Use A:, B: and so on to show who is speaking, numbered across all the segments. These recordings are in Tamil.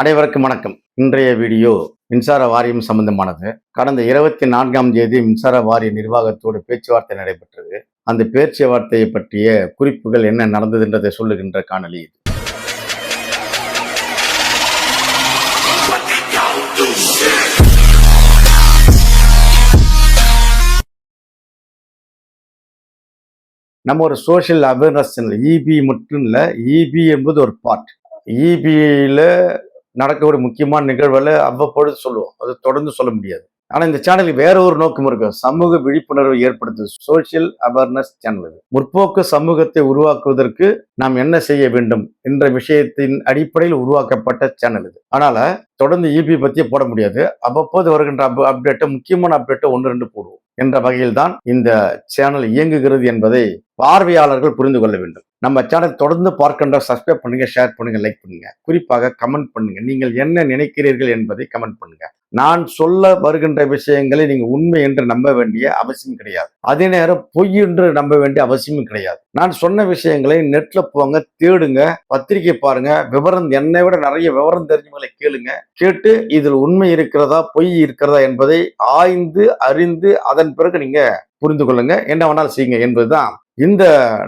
A: அனைவருக்கும் வணக்கம். இன்றைய வீடியோ மின்சார வாரியம் சம்பந்தமானது. கடந்த இருபத்தி நான்காம் தேதி மின்சார வாரிய நிர்வாகத்தோடு பேச்சுவார்த்தை நடைபெற்றது. அந்த பேச்சுவார்த்தையை பற்றிய குறிப்புகள் என்ன நடந்ததுன்றதை சொல்லுகின்ற காணொலி இது. நம்ம ஒரு சோஷியல் அவேர்னஸ் சேனல் இபி மட்டும் இல்லை இபி என்பது ஒரு பார்ட் இபியில நடக்க ஒரு முக்கியமான நிகழ்வுகளை அவ்வப்பொழுது சொல்லுவோம். அது தொடர்ந்து சொல்ல முடியாது. ஆனால் இந்த சேனலுக்கு வேற ஒரு நோக்கம் இருக்கு சமூக விழிப்புணர்வை ஏற்படுத்துது. சோஷியல் அவேர்னஸ் சேனல் இது. முற்போக்கு சமூகத்தை உருவாக்குவதற்கு நாம் என்ன செய்ய வேண்டும் என்ற விஷயத்தின் அடிப்படையில் உருவாக்கப்பட்ட சேனல் இது. அதனால தொடர்ந்து இபி பற்றியே போட முடியாது. அவ்வப்போது வருகின்ற அப் அப்டேட்டை முக்கியமான அப்டேட்டை ஒன்று ரெண்டு போடுவோம். என்ற வகையில் தான் இந்த சேனல் இயங்குகிறது என்பதை பார்வையாளர்கள் புரிந்து கொள்ள வேண்டும். நம்ம சேனல் தொடர்ந்து பார்க்கின்ற சப்ஸ்கிரைப் பண்ணுங்க ஷேர் பண்ணுங்க லைக் பண்ணுங்க. குறிப்பாக கமெண்ட் பண்ணுங்க. நீங்கள் என்ன நினைக்கிறீர்கள் என்பதை கமெண்ட் பண்ணுங்க. நான் சொல்ல வருகின்ற விஷயங்களை நீங்க உண்மை என்று நம்ப வேண்டிய அவசியம் கிடையாது. அதே நேரம் பொய் என்று நம்ப வேண்டிய அவசியமும் கிடையாது. நான் சொன்ன விஷயங்களை நெட்ல போங்க தேடுங்க பத்திரிக்கை பாருங்க விவரம் என்னை விட நிறைய விவரம் தெரிஞ்சவங்களை கேளுங்க. கேட்டு இதில் உண்மை இருக்கிறதா பொய் இருக்கிறதா என்பதை ஆய்ந்து அறிந்து அதன் பிறகு நீங்க புரிந்து கொள்ளுங்க. என்ன வேணாலும் செய்யுங்க என்பதுதான் இந்த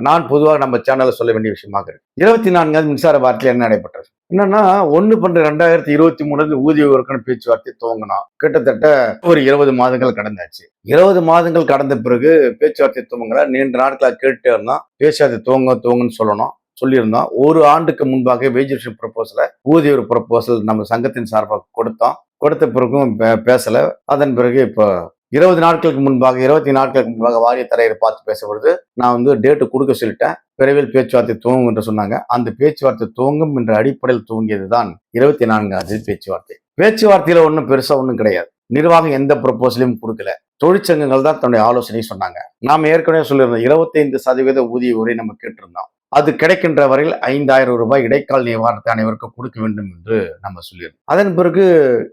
A: நான் பொதுவாக நம்ம சேனல்ல சொல்ல வேண்டிய விஷயமாக இருக்கு. இருபத்தி நான்காவது மின்சார வாரத்தில் என்ன நடைபெற்றது? என்னன்னா ஒன்னு பன்னெண்டு ரெண்டாயிரத்தி இருபத்தி மூணுல ஊதிய உயர்வுக்கான பேச்சுவார்த்தை துவங்கினோம் கிட்டத்தட்ட ஒரு இருபது மாதங்கள் கடந்தாச்சு. இருபது மாதங்கள் கடந்த பிறகு பேச்சுவார்த்தை துவங்கல. நீண்ட நாட்களாக கேட்டுட்டே இருந்தோம் பேச்சுவார்த்தை துவங்க துவங்கன்னு சொல்லணும். சொல்லியிருந்தோம் ஒரு ஆண்டுக்கு முன்பாக வேஜிஷன் ப்ரப்போசலை ஊதிய ஒரு ப்ரப்போசல் நம்ம சங்கத்தின் சார்பாக கொடுத்தோம் கொடுத்த பிறகும் பே- பேசல. அதன் பிறகு இப்போ இருபது நாட்களுக்கு முன்பாக இருபத்தி நாட்களுக்கு முன்பாக வாரிய தரையர் பார்த்து பேசப்படுது. நான் வந்து டேட்டு கொடுக்க சொல்லிட்டேன். விரைவில் பேச்சுவார்த்தை துவங்கும் என்று சொன்னாங்க. அந்த பேச்சுவார்த்தை துவங்கும் என்ற அடிப்படையில் துவங்கியது தான் இருபத்தி நான்காவது பேச்சுவார்த்தை. பேச்சுவார்த்தையில ஒன்றும் பெருசா ஒன்றும் கிடையாது. நிர்வாகம் எந்த ப்ரொபோசலையும் கொடுக்கல. தொழிற்சங்கங்கள் தான் தன்னுடைய ஆலோசனை சொன்னாங்க. நாம் ஏற்கனவே சொல்லியிருந்தோம் இருபத்தைந்து சதவீத ஊதிய உரை நம்ம கேட்டிருந்தோம். அது கிடைக்கின்ற வரையில் ஐந்தாயிரம் ரூபாய் இடைக்கால நிவாரணத்தை அனைவருக்கும் கொடுக்க வேண்டும் என்று நம்ம சொல்லியிருந்தோம். அதன் பிறகு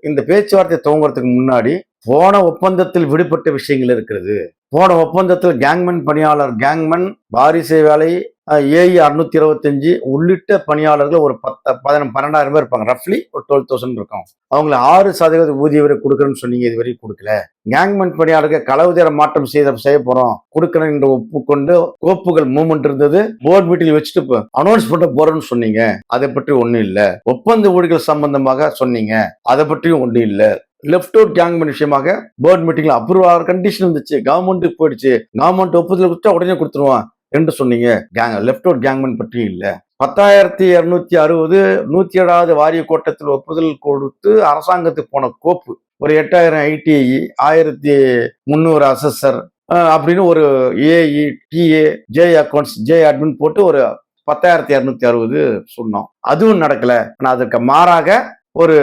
A: இந்த பேச்சுவார்த்தை துவங்குறதுக்கு முன்னாடி போன ஒப்பந்தத்தில் விடுபட்ட விஷயங்கள் இருக்கிறது. போன ஒப்பந்தத்தில் கேங்மன் பணியாளர் கேங்மன் வாரிசை வேலை ஏஇ அறுநூத்தி இருபத்தஞ்சு உள்ளிட்ட பணியாளர்கள் ஒரு பத்து பதின பன்னெண்டாயிரம் பேர் இருப்பாங்க. ரஃப்லி ஒரு டுவெல் தௌசண்ட் இருக்கும். அவங்கள ஆறு சதவீத ஊதிய வரை கொடுக்குறேன்னு சொன்னீங்க இது வரைக்கும் கொடுக்கல. கேங்மன் பணியாளர்கள் களவுதர மாற்றம் செய்த செய்ய போறோம். கொடுக்கணும் என்று ஒப்புக்கொண்டு கோப்புகள் மூவ்மெண்ட் இருந்தது. போர்ட் மீட்டிங் வச்சுட்டு அனௌன்ஸ் பண்ண போறோம்னு சொன்னீங்க. அதை பற்றி ஒன்றும் இல்லை. ஒப்பந்த ஊழிகள் சம்பந்தமாக சொன்னீங்க. அதை பற்றியும் ஒன்றும் இல்லை. லெஃப்ட் அவுட் கேங்மேன் விஷயமாக போர்ட் மீட்டிங்ல அப்ரூவ் ஆகிற கண்டிஷன் இருந்துச்சு. கவர்மெண்ட்டுக்கு போயிடுச்சு. கவர்மெண்ட் ஒப்புதல் கொடுத்தா உடனே கொடுத்துருவான் என்று சொன்னீங்க. கேங் லெஃப்ட் அவுட் கேங்மேன் பற்றி இல்லை. பத்தாயிரத்தி இருநூத்தி அறுபது நூத்தி ஏழாவது வாரிய கோட்டத்தில் ஒப்புதல் கொடுத்து அரசாங்கத்துக்கு போன கோப்பு. ஒரு எட்டாயிரம் ஐடிஐ ஆயிரத்தி முந்நூறு அசஸர் அப்படின்னு ஒரு AE DA J accounts J admin போட்டு ஒரு பத்தாயிரத்தி இரநூத்தி அறுபது சொன்னோம். அதுவும் நடக்கல. ஆனால் அதற்கு மாறாக ஒரு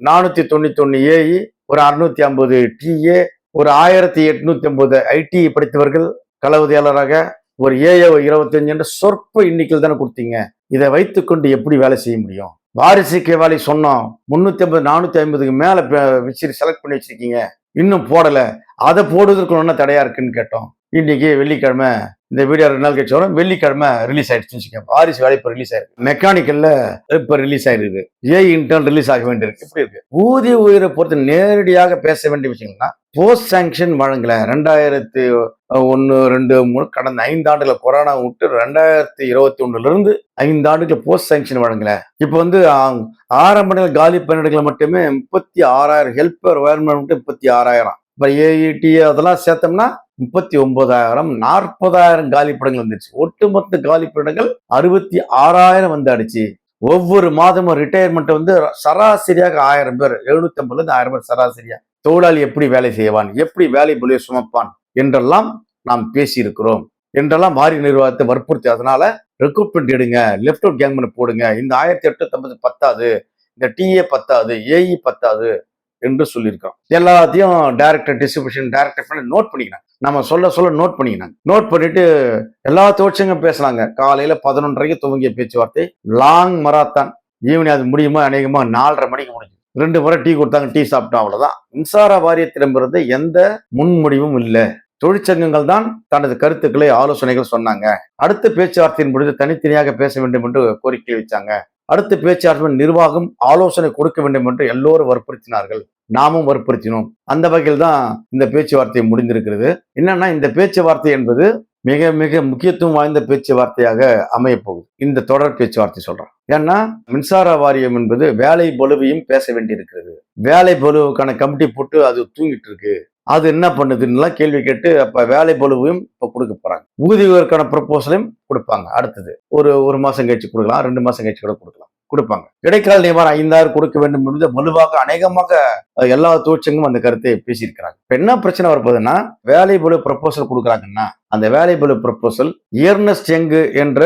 A: நானூற்றி தொண்ணூத்தொன்று ஏஇ ஒரு அறுநூத்தி ஐம்பது டிஏ ஒரு ஆயிரத்தி எட்நூத்தி ஐம்பது ஐடி படித்தவர்கள் களவுதியாளராக ஒரு ஏஏ இருபத்தஞ்சு என்ற சொற்ப எண்ணிக்கையில் தானே கொடுத்தீங்க. இதை வைத்துக்கொண்டு எப்படி வேலை செய்ய முடியும்? வாரிசு கேவாலி சொன்னோம் முன்னூத்தி ஐம்பது நானூத்தி ஐம்பதுக்கு மேல வச்சு செலக்ட் பண்ணி வச்சிருக்கீங்க. இன்னும் போடல. அதை போடுவதற்கு என்ன தடையா இருக்குன்னு கேட்டோம். இன்னைக்கு வெள்ளிக்கிழமை இந்த வீடியோ ரெண்டு நாள் கழிச்சு வரும். வெள்ளிக்கிழமை ரிலீஸ் ஆயிடுச்சுன்னு வச்சுக்கோங்க. ஆரிஸ் வேலை இப்போ ரிலீஸ் ஆயிருக்கு. மெக்கானிக்கல்ல இப்போ ரிலீஸ் ஆயிருக்கு ஏ இன்டர்ன் ரிலீஸ் ஆக வேண்டியிருக்கு. இப்படி இருக்கு? ஊதிய உயிரை பொறுத்து நேரடியாக பேச வேண்டிய விஷயங்கள்னா போஸ்ட் சாங்ஷன் வழங்கல. ரெண்டாயிரத்தி ஒன்று ரெண்டு மூணு கடந்த ஐந்தாண்டுகளை கொரோனா விட்டு ரெண்டாயிரத்தி இருபத்தி ஒன்றுலேருந்து ஐந்தாண்டுக்கு போஸ்ட் சாங்ஷன் வழங்கல. இப்போ வந்து ஆரம்ப நிலை காலி பணியிடங்களை மட்டுமே முப்பத்தி ஆறாயிரம் ஹெல்ப்பர் ஒயர்மேன் மட்டும் முப்பத்தி ஆறாயிரம். இப்போ ஏஇடி அதெல்லாம் சேர்த்தோம்னா முப்பத்தி ஒன்பதாயிரம் நாற்பதாயிரம் காலி படங்கள் வந்துருச்சு. ஒட்டுமொத்த காலி படங்கள் அறுபத்தி ஆறாயிரம் வந்து அடிச்சு. ஒவ்வொரு மாதமும் ரிட்டையர்மெண்ட் வந்து சராசரியாக ஆயிரம் பேர் எழுநூத்தி ஐம்பதுல இருந்து ஆயிரம் பேர் சராசரியா. தொழிலாளி எப்படி வேலை செய்வான் எப்படி வேலை புலியை சுமப்பான் என்றெல்லாம் நாம் பேசியிருக்கிறோம். என்றெல்லாம் வாரி நிர்வாகத்தை வற்புறுத்தி அதனால ரெக்ரூட்மெண்ட் எடுங்க லெஃப்ட் அவுட் கேங்மெண்ட் போடுங்க. இந்த ஆயிரத்தி எட்டு ஐம்பது பத்தாது இந்த டிஏ பத்தாது ஏஇ பத்தாது. என்று சொல்லியிருக்கோம் எல்லாத்தையும் டைரக்டர் டிஸ்ட்ரிபியூஷன் டைரக்டர் நோட் பண்ணிக்கிறாங்க. நம்ம சொல்ல சொல்ல நோட் பண்ணிக்கிறாங்க. நோட் பண்ணிட்டு எல்லா தொழிற்சங்க பேசுனாங்க காலையில பதினொன்றரைக்கு துவங்கிய பேச்சுவார்த்தை லாங் மராத்தான் ஈவினிங் அது முடியுமா அநேகமா நாலரை மணிக்கு முடிஞ்சு ரெண்டு முறை டீ கொடுத்தாங்க டீ சாப்பிட்டோம் அவ்வளவுதான். மின்சார வாரியத்திடமிருந்து எந்த முன்முடிவும் இல்லை. தொழிற்சங்கங்கள் தான் தனது கருத்துக்களை ஆலோசனைகள் சொன்னாங்க. அடுத்த பேச்சுவார்த்தையின் பொழுது தனித்தனியாக பேச வேண்டும் என்று கோரிக்கை வச்சாங்க. அடுத்த பேச்சுவார்த்தை நிர்வாகம் ஆலோசனை கொடுக்க வேண்டும் என்று எல்லோரும் வற்புறுத்தினார்கள். நாமும் வற்புறுத்தினோம். அந்த வகையில் தான் இந்த பேச்சுவார்த்தை முடிந்திருக்கிறது. என்னன்னா இந்த பேச்சுவார்த்தை என்பது மிக மிக முக்கியத்துவம் வாய்ந்த பேச்சுவார்த்தையாக அமைய போகுது இந்த தொடர் பேச்சுவார்த்தை சொல்றேன். ஏன்னா மின்சார வாரியம் என்பது வேலை பலுவையும் பேச வேண்டியிருக்கிறது. வேலை பலுவுக்கான கமிட்டி போட்டு அது தூங்கிட்டு இருக்கு அது என்ன பண்ணுதுன்னுலாம் கேள்வி கேட்டு அப்ப வேலை பலுவையும் இப்ப கொடுக்க போறாங்க. ஊதியருக்கான ப்ரப்போசலையும் கொடுப்பாங்க. அடுத்தது ஒரு ஒரு மாசம் கழிச்சு கொடுக்கலாம் ரெண்டு மாசம் கழிச்சு கூட கொடுக்கலாம். கொடுப்பாங்க. இடைக்கால நியமனம் ஐந்தாயிரம் கொடுக்க வேண்டும் என்பது வலுவாக அநேகமாக எல்லா தொழிற்சங்கமும் அந்த கருத்தை பேசியிருக்கிறாங்க. இப்போ என்ன பிரச்சனை வரப்போகுதுன்னா வேலை போல ப்ரப்போசல் கொடுக்குறாங்கன்னா அந்த வேலை பலு ப்ரப்போசல் இயர்னஸ்ட் யங்கு என்ற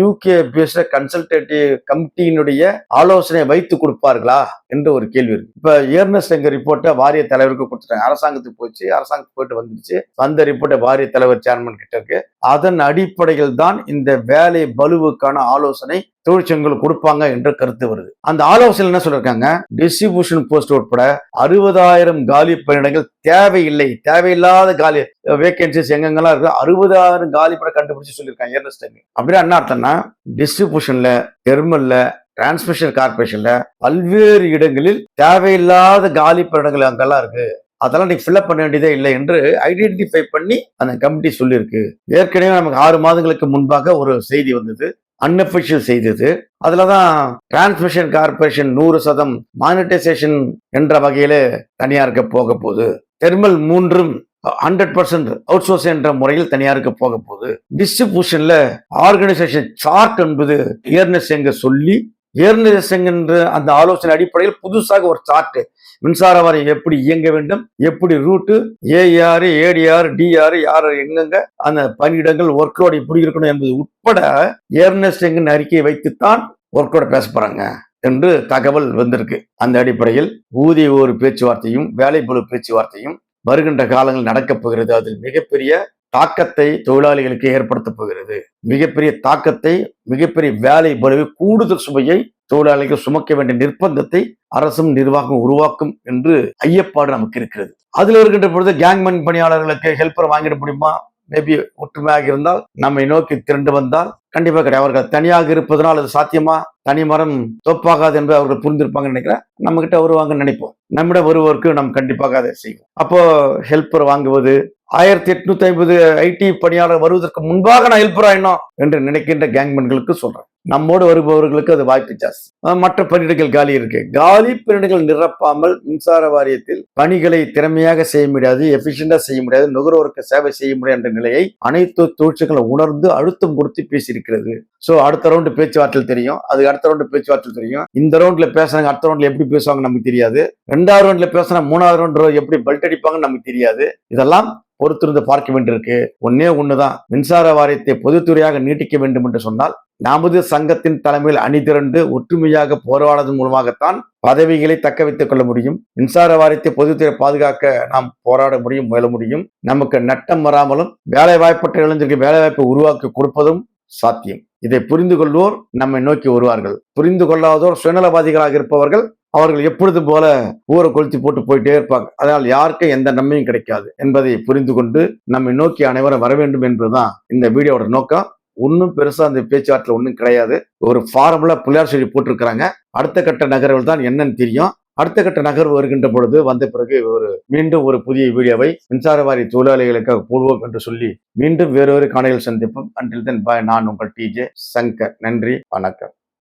A: யூகே பேஸ்ட் கன்சல்டேட்டிவ் கமிட்டியினுடைய ஆலோசனை வைத்து கொடுப்பார்களா என்று ஒரு கேள்வி இருக்கு. இப்ப இயர்னஸ்ட் எங்க ரிப்போர்ட்டை வாரிய தலைவருக்கு கொடுத்துட்டாங்க. அரசாங்கத்துக்கு போச்சு அரசாங்கத்துக்கு போயிட்டு வந்துருச்சு அந்த ரிப்போர்ட்டை வாரிய தலைவர் சேர்மன் கிட்ட இருக்கு. அதன் அடிப்படையில் தான் இந்த வேலை பலுவுக்கான ஆலோசனை தொழிற்சங்கங்கள் கொடுப்பாங்க என்ற கருத்து வருது. அந்த ஆலோசனை என்ன சொல்லிருக்காங்க? டிஸ்ட்ரிபியூஷன் போஸ்ட் உட்பட அறுபதாயிரம் காலி பணியிடங்கள் தேவையில்லை. தேவையில்லாத காலி வேகன்சிஸ் எங்கெங்கெல்லாம் இருக்கு அறுபதாயிரம் காலி படம் கண்டுபிடிச்சு சொல்லியிருக்காங்க ஏர்னஸ்ட் அப்படின்னா என்ன அர்த்தம்னா டிஸ்ட்ரிபியூஷன்ல தெர்மல்ல டிரான்ஸ்மிஷன் கார்பரேஷன்ல பல்வேறு இடங்களில் தேவையில்லாத காலி பணியிடங்கள் அங்கெல்லாம் இருக்கு. அதெல்லாம் நீ ஃபில்அப் பண்ண வேண்டியதே இல்லை என்று ஐடென்டிஃபை பண்ணி அந்த கமிட்டி சொல்லியிருக்கு. ஏற்கனவே நமக்கு ஆறு மாதங்களுக்கு முன்பாக ஒரு செய்தி வந்தது. அன்அபிஷியல் செய்தது அதுல தான் டிரான்ஸ்மிஷன் கார்பரேஷன் நூறு சதம் மானிட்டைசேஷன் என்ற வகையில தனியாருக்கு போக போகுது. தெர்மல் மூன்றும் ஹண்ட்ரட் பர்சன்ட் அவுட் சோர்ஸ் என்ற முறையில் தனியாருக்கு போக போகுது. டிஸ்ட்ரிபியூஷன்ல ஆர்கனைசேஷன் சார்ட் என்பது இயர்னஸ் எங்க சொல்லி இயர்னஸ் என்கின்ற அந்த ஆலோசனை அடிப்படையில் புதுசாக ஒரு சார்ட் மின்சார வாரியம் எப்படி இயங்க வேண்டும் எப்படி ரூட்டு ஏஆர் ஏடிஆர் டிஆர் யார் எங்கெங்க அந்த பணியிடங்கள் ஒர்க்லோட் எப்படி இருக்கணும் என்பது உட்பட ஏர்னஸ்ட் எங்கின் அறிக்கையை வைத்துத்தான் ஒர்க்கோட பேச போறாங்க என்று தகவல் வந்திருக்கு. அந்த அடிப்படையில் ஊதிய ஒரு பேச்சுவார்த்தையும் வேலைப்பளு பேச்சுவார்த்தையும் வருகின்ற காலங்கள் நடக்கப் போகிறது. அதில் மிகப்பெரிய தாக்கத்தை தொழிலாளிகளுக்கு ஏற்படுத்தப் போகிறது. மிகப்பெரிய தாக்கத்தை மிகப்பெரிய வேலை பலுவை கூடுதல் சுமையை தொழிலாளிகள் சுமக்க வேண்டிய நிர்பந்தத்தை அரசும் நிர்வாகம் உருவாக்கும் என்று ஐயப்பாடு நமக்கு இருக்கிறது. அதுல இருக்கின்ற பொழுது கேங்மேன் பணியாளர்களுக்கு ஹெல்ப்பர் வாங்கிட முடியுமா? மேபி ஒற்றுமையாக இருந்தால் நம்மை நோக்கி திரண்டு வந்தால் கண்டிப்பாக கிடையாது. அவர்கள் தனியாக இருப்பதனால் அது சாத்தியமா? தனி மரம் தோப்பாகாது என்பதை அவர்கள் புரிந்திருப்பாங்கன்னு நினைக்கிறேன். நம்ம கிட்ட வருவாங்கன்னு நினைப்போம். நம்மிடம் வருவோருக்கு நாம் கண்டிப்பாக அதை செய்வோம். அப்போ ஹெல்ப்பர் வாங்குவது ஆயிரத்தி எட்நூத்தி ஐம்பது ஐடி பணியாளர் வருவதற்கு முன்பாக நான் ஹெல்ப்பர் ஆயினோம் என்று நினைக்கின்ற கேங்மென்களுக்கு சொல்றேன். நம்மோடு வருபவர்களுக்கு அது வாய்ப்பு ஜாஸ்தி. மற்ற பணியிடங்கள் காலி இருக்கு. காலி பணியிடங்கள் நிரப்பாமல் மின்சார வாரியத்தில் பணிகளை திறமையாக செய்ய முடியாது எஃபிஷியண்டா செய்ய முடியாது நுகர்வோருக்கு சேவை செய்ய முடியாது என்ற நிலையை அனைத்து தொழிற்சங்களும் உணர்ந்து அழுத்தம் கொடுத்து பேசியிருக்கிறது. சோ அடுத்த ரவுண்டு பேச்சுவார்த்தையில் தெரியும். அது அடுத்த ரவுண்டு பேச்சுவார்த்தையில் தெரியும். இந்த ரவுண்ட்ல பேசுறாங்க அடுத்த ரவுண்ட்ல எப்படி பேசுவாங்க நமக்கு தெரியாது. ரெண்டாவது ரவுண்ட்ல பேசுனா மூணாவது ரவுண்ட் எப்படி பெல்ட் அடிப்பாங்கன்னு நமக்கு தெரியாது. இதெல்லாம் பொறுத்திருந்து பார்க்க வேண்டியிருக்கு. ஒன்னே ஒண்ணுதான். மின்சார வாரியத்தை பொதுத்துறையாக நீட்டிக்க வேண்டும் என்று சொன்னால் நமது சங்கத்தின் தலைமையில் அணிதிரண்டு ஒற்றுமையாக போராடுவதன் மூலமாகத்தான் பதவிகளை தக்க வைத்துக் கொள்ள முடியும். மின்சார வாரியத்தை பொதுத்துறை பாதுகாக்க நாம் போராட முடியும் முயல முடியும். நமக்கு நட்டம் வராமலும் வேலை வாய்ப்பற்ற இளைஞருக்கு வேலை வாய்ப்பை உருவாக்கி கொடுப்பதும் சாத்தியம். இதை புரிந்து கொள்வோர் நம்மை நோக்கி வருவார்கள். புரிந்து கொள்ளாதோர் சுயநலவாதிகளாக இருப்பவர்கள் அவர்கள் எப்பொழுதும் போல ஊரை கொளுத்தி போட்டு போயிட்டே இருப்பாங்க. அதனால் யாருக்கும் எந்த நன்மையும் கிடைக்காது என்பதை புரிந்து கொண்டு நம்மை நோக்கி அனைவரும் வர வேண்டும் என்பதுதான் இந்த வீடியோவோட நோக்கம். ஒன்றும் பெருசாக அந்த பேச்சுவார்த்தையில் ஒன்றும் கிடையாது. ஒரு ஃபார்முலா பிள்ளையார் சொல்லி போட்டிருக்கிறாங்க. அடுத்த கட்ட நகர்வுகள் தான் என்னன்னு தெரியும். அடுத்த கட்ட நகர்வு வருகின்ற பொழுது வந்த பிறகு ஒரு மீண்டும் ஒரு புதிய வீடியோவை மின்சாரவாரி தொழிலாளிகளுக்காக போடுவோம் என்று சொல்லி மீண்டும் வேறொரு காணையில் சந்திப்போம். அன்றில் தென் பாய் நான் உங்கள் டிஜே சங்கர். நன்றி. வணக்கம்.